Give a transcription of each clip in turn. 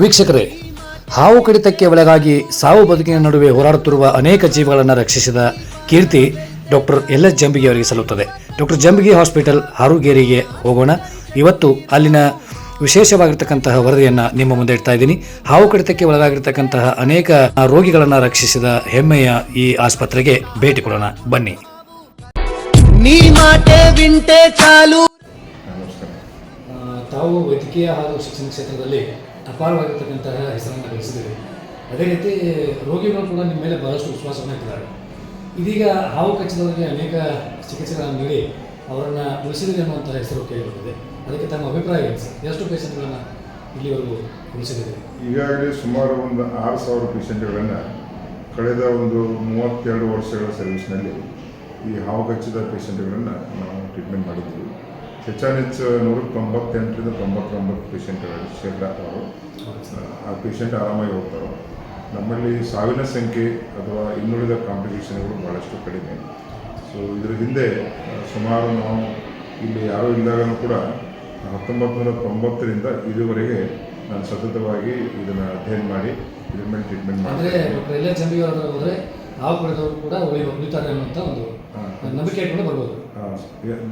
ವೀಕ್ಷಕರೇ ಹಾವು ಕಡಿತಕ್ಕೆ ಒಳಗಾಗಿ ಸಾವು ಬದುಕಿನ ನಡುವೆ ಹೋರಾಡುತ್ತಿರುವ ಅನೇಕ ಜೀವಗಳನ್ನು ರಕ್ಷಿಸಿದ ಕೀರ್ತಿ ಡಾಕ್ಟರ್ ಎಲ್ ಎಸ್ ಜಂಬಿಗೆ ಅವರಿಗೆ ಸಲ್ಲುತ್ತದೆ. ಡಾಕ್ಟರ್ ಜಂಬಿಗೆ ಹಾಸ್ಪಿಟಲ್ ಹಾರುಗೇರಿಗೆ ಹೋಗೋಣ. ಇವತ್ತು ಅಲ್ಲಿನ ವಿಶೇಷವಾಗಿರ್ತಕ್ಕಂತಹ ವರದಿಯನ್ನು ನಿಮ್ಮ ಮುಂದೆ ಇಡ್ತಾ ಇದ್ದೀನಿ. ಹಾವು ಕಡಿತಕ್ಕೆ ಒಳಗಾಗಿರ್ತಕ್ಕಂತಹ ಅನೇಕ ರೋಗಿಗಳನ್ನು ರಕ್ಷಿಸಿದ ಹೆಮ್ಮೆಯ ಈ ಆಸ್ಪತ್ರೆಗೆ ಭೇಟಿ ಕೊಡೋಣ. ಬನ್ನಿ. ತಾವು ವೈದ್ಯಕೀಯ ಹಾಗೂ ಶಿಕ್ಷಣ ಕ್ಷೇತ್ರದಲ್ಲಿ ಅಪಾರವಾಗಿರ್ತಕ್ಕಂತಹ ಹೆಸರನ್ನು ಗಳಿಸಿದ್ದೀರಿ ಅದೇ ರೀತಿ, ರೋಗಿಗಳು ಕೂಡ ನಿಮ್ಮ ಮೇಲೆ ಬಹಳಷ್ಟು ವಿಶ್ವಾಸವನ್ನು ಇಟ್ಟಿದ್ದಾರೆ. ಇದೀಗ ಹಾವು ಕಚ್ಚಿದವರಿಗೆ ಅನೇಕ ಚಿಕಿತ್ಸೆಗಳನ್ನು ನೀಡಿ ಅವರನ್ನು ಉಳಿಸಿದಿರಿ ಅನ್ನುವಂಥ ಹೆಸರು ಕೇಳಿಬಂದಿದೆ. ಅದಕ್ಕೆ ತಮ್ಮ ಅಭಿಪ್ರಾಯ ಏನು ಸರ್? ಎಷ್ಟು ಪೇಷಂಟ್ಗಳನ್ನು ಇಲ್ಲಿವರೆಗೂ ಉಳಿಸಿದ್ದೀರಿ? ಈಗಾಗಲೇ ಸುಮಾರು ಒಂದು ಆರು ಸಾವಿರ ಪೇಷಂಟ್ಗಳನ್ನು ಕಳೆದ ಒಂದು ಮೂವತ್ತೆರಡು ವರ್ಷಗಳ ಸರ್ವಿಸ್ನಲ್ಲಿ ಈ ಹಾವು ಕಚ್ಚಿದ ಪೇಷಂಟ್ಗಳನ್ನು ನಾವು ಟ್ರೀಟ್ಮೆಂಟ್ ಮಾಡಿದ್ದೀವಿ. ಹೆಚ್ಚಾನೆಚ್ಚು ನೂರ ತೊಂಬತ್ತೆಂಟರಿಂದ ತೊಂಬತ್ತೊಂಬತ್ತು ಪೇಷಂಟ್ಗಳು ಶೇಕಡ ಅವರು. ಆ ಪೇಷಂಟ್ ಆರಾಮಾಗಿ ಹೋಗ್ತಾರೆ? ನಮ್ಮಲ್ಲಿ ಸಾವಿನ ಸಂಖ್ಯೆ ಅಥವಾ ಇನ್ನುಳಿದ ಕಾಂಪ್ಲಿಕೇಷನ್ಗಳು ಭಾಳಷ್ಟು ಕಡಿಮೆ. ಸೊ ಇದರ ಹಿಂದೆ ಸುಮಾರು ನಾವು ಇಲ್ಲಿ ಯಾರೂ ಇಲ್ದಾಗಲೂ ಕೂಡ ಹತ್ತೊಂಬತ್ತು ನೂರ ತೊಂಬತ್ತರಿಂದ ಇದುವರೆಗೆ ನಾನು ಸತತವಾಗಿ ಇದನ್ನು ಅಧ್ಯಯನ ಮಾಡಿ ಇದ್ರ ಮೇಲೆ ಟ್ರೀಟ್ಮೆಂಟ್ ಅಂದರೆ ಹಾವು ಕಡಿದವರು ಕೂಡ ಉಳಿ ಉಳಿತಾರೆ ಒಂದು ನಂಬಿಕೆ ಇಟ್ಕೊಂಡು ಬರ್ಬೋದು.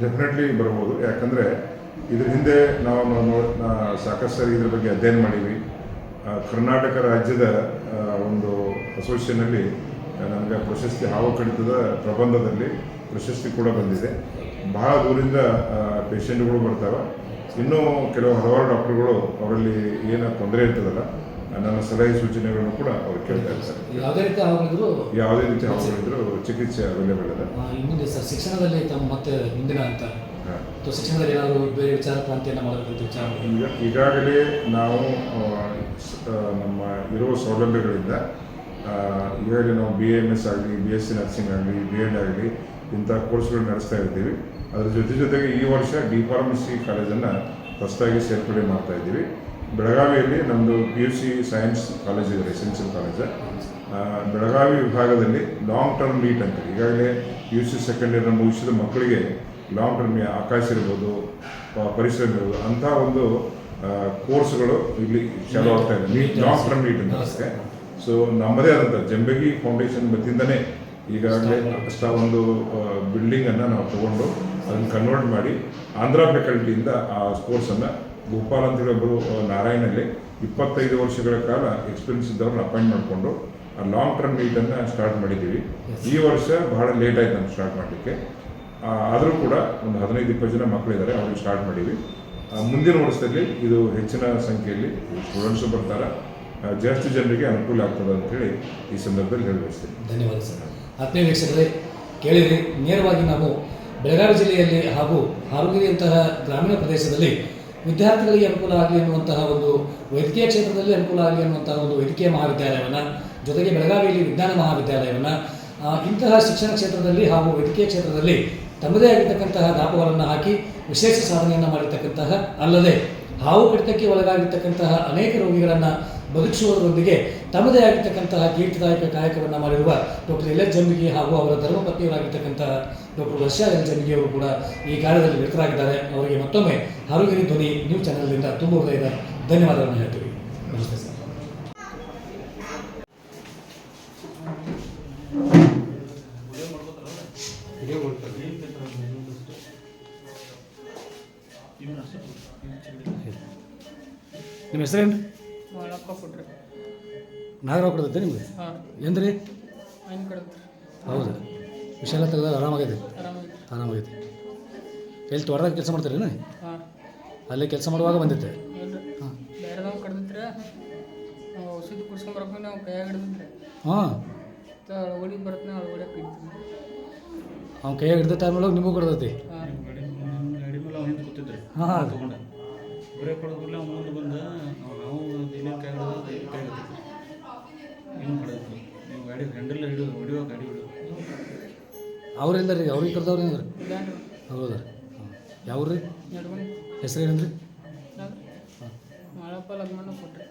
ಡೆಫಿನೆಟ್ಲಿ ಬರ್ಬೋದು. ಯಾಕಂದರೆ ಇದ್ರ ಹಿಂದೆ ನಾವು ಸಾಕಷ್ಟು ಸರಿ ಇದ್ರ ಬಗ್ಗೆ ಅಧ್ಯಯನ ಮಾಡೀವಿ ಕರ್ನಾಟಕ ರಾಜ್ಯದ ಒಂದು ಅಸೋಸಿಯೇಷನಲ್ಲಿ ನಮಗೆ ಪ್ರಶಸ್ತಿ ಹಾವು ಕಡಿತದ ಪ್ರಬಂಧದಲ್ಲಿ ಪ್ರಶಸ್ತಿ ಕೂಡ ಬಂದಿದೆ. ಬಹಳ ದೂರಿಂದ ಪೇಷಂಟ್ಗಳು ಬರ್ತಾವೆ. ಇನ್ನೂ ಕೆಲವು ಹಲವಾರು ಡಾಕ್ಟ್ರುಗಳು ಅವರಲ್ಲಿ ಏನು ತೊಂದರೆ ಇರ್ತದಲ್ಲ ನನ್ನ ಸಲಹೆ ಸೂಚನೆಗಳನ್ನು ಕೂಡ ಅವರು ಕೇಳ್ತಾ ಇರ್ತಾರೆ ಯಾವುದೇ ರೀತಿ ಆಗಿದ್ರು ಯಾವುದೇ ರೀತಿ ಚಿಕಿತ್ಸೆ ಅವೈಲೇಬಲ್ ಇದೆ ಮುಂದೆ ಸರ್ ಶಿಕ್ಷಣದಲ್ಲಿ ತಮ್ಮ ಮತ್ತೆ ಮುಂದಿನ ಅಂತ. ಶಿಕ್ಷಣದಲ್ಲಿ ಏನಾದರೂ ಬೇರೆ ವಿಚಾರ ಕ್ರಾಂತಿಯನ್ನು ಮಾಡಬೇಕಂತ ವಿಚಾರ? ಈಗ ಈಗಾಗಲೇ ನಾವು ನಮ್ಮ ಇರುವ ಸೌಲಭ್ಯಗಳಿಂದ ಈಗಾಗಲೇ ನಾವು ಬಿ ಎಂ ಎಸ್ ಆಗಲಿ ಬಿ ಎಸ್ ಸಿ ನರ್ಸಿಂಗ್ ಆಗಲಿ ಬಿ ಎಡ್ ಆಗಲಿ ಇಂಥ ಕೋರ್ಸ್ಗಳು ನಡೆಸ್ತಾ ಇದ್ದೀವಿ. ಅದರ ಜೊತೆ ಜೊತೆಗೆ ಈ ವರ್ಷ ಡಿ ಫಾರ್ಮಸಿ ಕಾಲೇಜನ್ನು ಹೊಸದಾಗಿ ಸೇರ್ಪಡೆ ಮಾಡ್ತಾ ಇದ್ದೀವಿ. ಬೆಳಗಾವಿಯಲ್ಲಿ ನಮ್ಮದು P U C science college ಇದೆ ರೆಸಿಡೆನ್ಷಿಯಲ್ ಕಾಲೇಜ್ ಬೆಳಗಾವಿ ವಿಭಾಗದಲ್ಲಿ ಲಾಂಗ್ ಟರ್ಮ್ ನೀಟ್ ಅಂತ ಈಗಾಗಲೇ ಯು ಸಿ ಸೆಕೆಂಡ್ ಇಯರ್ನ ಮುಗಿಸಿದ ಮಕ್ಕಳಿಗೆ ಲಾಂಗ್ ಟರ್ಮ್ ಆಕಾಶ ಇರ್ಬೋದು ಪರಿಸರ ಇರ್ಬೋದು ಅಂಥ ಒಂದು ಕೋರ್ಸ್ಗಳು ಇಲ್ಲಿ ಚಾಲು ಆಗ್ತಾ ಇದೆ. ನೀಟ್ ಲಾಂಗ್ ಟರ್ಮ್ ನೀಟ್ ಅಂತ ಅಷ್ಟೇ. ಸೊ ನಮ್ಮದೇ ಆದಂಥ ಜಂಬಗಿ ಫೌಂಡೇಶನ್ ವತಿಯಿಂದನೇ ಈಗಾಗಲೇ ಅಷ್ಟ ಒಂದು ಬಿಲ್ಡಿಂಗನ್ನು ನಾವು ತಗೊಂಡು ಅದನ್ನು ಕನ್ವರ್ಟ್ ಮಾಡಿ ಆಂಧ್ರ ಫ್ಯಾಕಲ್ಟಿಯಿಂದ ಆ ಕೋರ್ಸನ್ನು ಗೋಪಾಲ್ ಅಂತ ಹೇಳಿ ಒಬ್ಬರು ನಾರಾಯಣಲ್ಲಿ ಇಪ್ಪತ್ತೈದು ವರ್ಷಗಳ ಕಾಲ ಎಕ್ಸ್ಪೀರಿಯನ್ಸ್ ಇದ್ದವ್ರನ್ನ ಅಪಾಯಿಂಟ್ ಮಾಡಿಕೊಂಡು ಆ ಲಾಂಗ್ ಟರ್ಮ್ ಮೀಟನ್ನು ಸ್ಟಾರ್ಟ್ ಮಾಡಿದ್ದೀವಿ. ಈ ವರ್ಷ ಬಹಳ ಲೇಟ್ ಆಯ್ತು ನಮ್ಗೆ ಸ್ಟಾರ್ಟ್ ಮಾಡಲಿಕ್ಕೆ. ಆದರೂ ಕೂಡ ಒಂದು ಹದಿನೈದು ಇಪ್ಪತ್ತು ಜನ ಮಕ್ಕಳಿದ್ದಾರೆ ಅವ್ರಿಗೆ ಸ್ಟಾರ್ಟ್ ಮಾಡೀವಿ ಮುಂದಿನ ವರ್ಷದಲ್ಲಿ ಇದು ಹೆಚ್ಚಿನ ಸಂಖ್ಯೆಯಲ್ಲಿ ಸ್ಟೂಡೆಂಟ್ಸು ಬರ್ತಾರೆ. ಜಾಸ್ತಿ ಜನರಿಗೆ ಅನುಕೂಲ ಆಗ್ತದೆ ಅಂತೇಳಿ ಈ ಸಂದರ್ಭದಲ್ಲಿ ಹೇಳಬಯಸ್ತೇನೆ. ಧನ್ಯವಾದ ಸರ್. ಆತ್ಮೀಯ ವೀಕ್ಷಕರೇ ಕೇಳಿದ್ರಿ ನೇರವಾಗಿ ನಾವು ಬೆಳಗಾವಿ ಜಿಲ್ಲೆಯಲ್ಲಿ ಹಾಗೂ ಹಾರುಗಿರಿಯಂತಹ ಗ್ರಾಮೀಣ ಪ್ರದೇಶದಲ್ಲಿ ವಿದ್ಯಾರ್ಥಿಗಳಿಗೆ ಅನುಕೂಲ ಆಗಲಿ ಅನ್ನುವಂತಹ ಒಂದು ವೈದ್ಯಕೀಯ ಕ್ಷೇತ್ರದಲ್ಲಿ ಅನುಕೂಲ ಆಗಲಿ ಅನ್ನುವಂತಹ ಒಂದು ವೈದ್ಯಕೀಯ ಮಹಾವಿದ್ಯಾಲಯವನ್ನು, ಜೊತೆಗೆ ಬೆಳಗಾವಿಯಲ್ಲಿ ವಿಜ್ಞಾನ ಮಹಾವಿದ್ಯಾಲಯವನ್ನು ಇಂತಹ ಶಿಕ್ಷಣ ಕ್ಷೇತ್ರದಲ್ಲಿ ಹಾಗೂ ವೈದ್ಯಕೀಯ ಕ್ಷೇತ್ರದಲ್ಲಿ ತಮ್ಮದೇ ಆಗಿರ್ತಕ್ಕಂತಹ ದಾಪಗಳನ್ನು ಹಾಕಿ ವಿಶೇಷ ಸಾಧನೆಯನ್ನು ಮಾಡಿರ್ತಕ್ಕಂತಹ ಅಲ್ಲದೆ ಹಾವು ಕಡಿತಕ್ಕೆ ಒಳಗಾಗಿರ್ತಕ್ಕಂತಹ ಅನೇಕ ರೋಗಿಗಳನ್ನು ಬದುಕಿಸುವುದರೊಂದಿಗೆ ತಮ್ಮದೇ ಆಗಿರ್ತಕ್ಕಂತಹ ಕೀರ್ತಿದಾಯಕ ಕಾಯಕವನ್ನು ಮಾಡಿರುವ ಡಾಕ್ಟರ್ ಎಲ್ ಎಸ್ ಹಾಗೂ ಅವರ ಧರ್ಮಪತ್ನಿಯವರಾಗಿರ್ತಕ್ಕಂತಹ ಡಾಕ್ಟರ್ ವರ್ಷಾ ಎಲ್ ಜಂಬಿಗೆ ಅವರು ಕೂಡ ಈ ಕಾರ್ಯದಲ್ಲಿ ನಿರತರಾಗಿದ್ದಾರೆ. ಅವರಿಗೆ ಮತ್ತೊಮ್ಮೆ ಆರೋಗ್ಯ ಧ್ವನಿ ನ್ಯೂಸ್ ಚಾನೆಲ್ನಿಂದ ತುಂಬ ಹೃದಯದ ಧನ್ಯವಾದಗಳನ್ನು ಹೇಳ್ತೀವಿ. ನಮಸ್ತೆ ಸರ್. ನಿಮ್ಮ ಹೆಸರೇನು? ನಾಗರಾವ್ ಕೊಡ್ತೈತೆ ನಿಮಗೆ? ಹಾಂ. ಎಂದ್ರಿ ಹೌದು. ವಿಷಯ ತೆಗೆದ ಆರಾಮಾಗೈತೆ. ಆರಾಮಾಗಿ ಆರಾಮಾಗೈತೆ. ಎಲ್ಲಿ ತೋಟದಾಗ ಕೆಲಸ ಮಾಡ್ತೀರೇನು ಏನು? ಅಲ್ಲೇ ಕೆಲಸ ಮಾಡುವಾಗ ಬಂದಿತ್ತೆ ಹಾಂ. ಅವ್ನ ಕೈಯಾಗ ಹಿಡ್ದ ಟೈಮ್ ಒಳಗೆ ನಿಮಗೂ ಕೊಡ್ತೈತಿ. ಹಾಂ. ಹಾಂ ಹಾಂ. ಹಾಂ ನಾವು ಏನೇನು ಕೈ ಏನು ಮಾಡೋದು ನೀವು ಗಾಡಿ ಹ್ಯಾಂಡಲ್ ಹಿಡಿದು ಹೊಡಿಯೋ ಗಾಡಿ ಹಿಡಿದು ಅವ್ರಿಲ್ಲ ರೀ ಅವ್ರಿಗೆ ಕರೆದವ್ರು ಏನು ಇಲ್ಲಾನ್ರಿ ಹೌದಾ? ಹಾಂ ಯಾವ್ರಿ? ರೀ ಹೆಸರು ಏನಂದ್ರಿ ಮಾಡಪ್ಪ ಥ್ಯಾಂಕ್ ಕೊಟ್ರಿ.